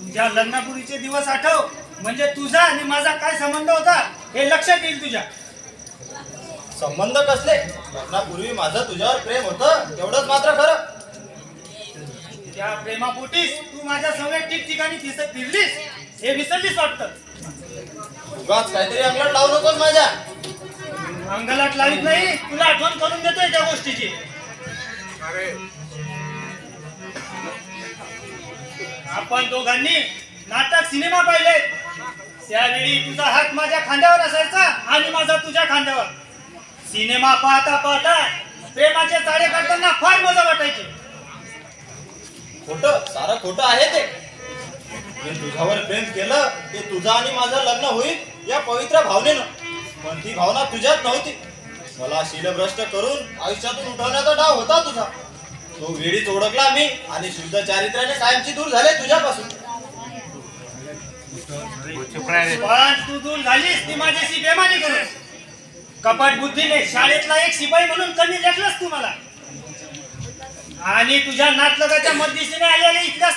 तुझ्या लग्नापूर्वीचे दिवस आठव. म्हणजे तुझा आणि माझा काय संबंध होता हे लक्षात येईल तुझ्या. संबंध कसले? लग्नापूर्वी माझं तुझ्यावर प्रेम होतं तेवढंच मात्र खरं. त्या प्रेमापोटीस तू माझ्या सगळ्या ठिकठिकाणी फिसत फिरलीस. हे विसरलीस वाटतं. उगाच काहीतरी अंगलट लावू नकोस माझ्या. अंगलाट लावित नाही तुला आठवण करून देतोय त्या गोष्टीची. आपण दोघांनी नाटक सिनेमा पाहिले त्यावेळी तुझा हात माझ्या खांद्यावर असायचा आणि माझा तुझ्या खांद्यावर. सिनेमा पाहता पाहता प्रेमाचे चाळे काढताना फार मजा वाटायची. खोट सारं खोटं आहे ते. मी तुझ्यावर प्रेम केलं ते तुझं आणि माझं लग्न होईल या पवित्र भावनेनं. पण ती भावना तुझ्यात नव्हती. मला शिलभ्रष्ट करून आयुष्यातून उठवण्याचा डाव होता तुझा. तो वेळीच ओळखला मी आणि शुद्ध चारित्र्याने कायमची दूर झाले तुझ्यापासून. पण तू दूर झालीस ती माझ्याशी बेमानी करून कपट बुद्धीने शाळेतला एक शिपाई म्हणून कमी लेखलंस तू मला. आणि तुझ्या नातलगाच्या मध्यस्थीने आलेले इतिहास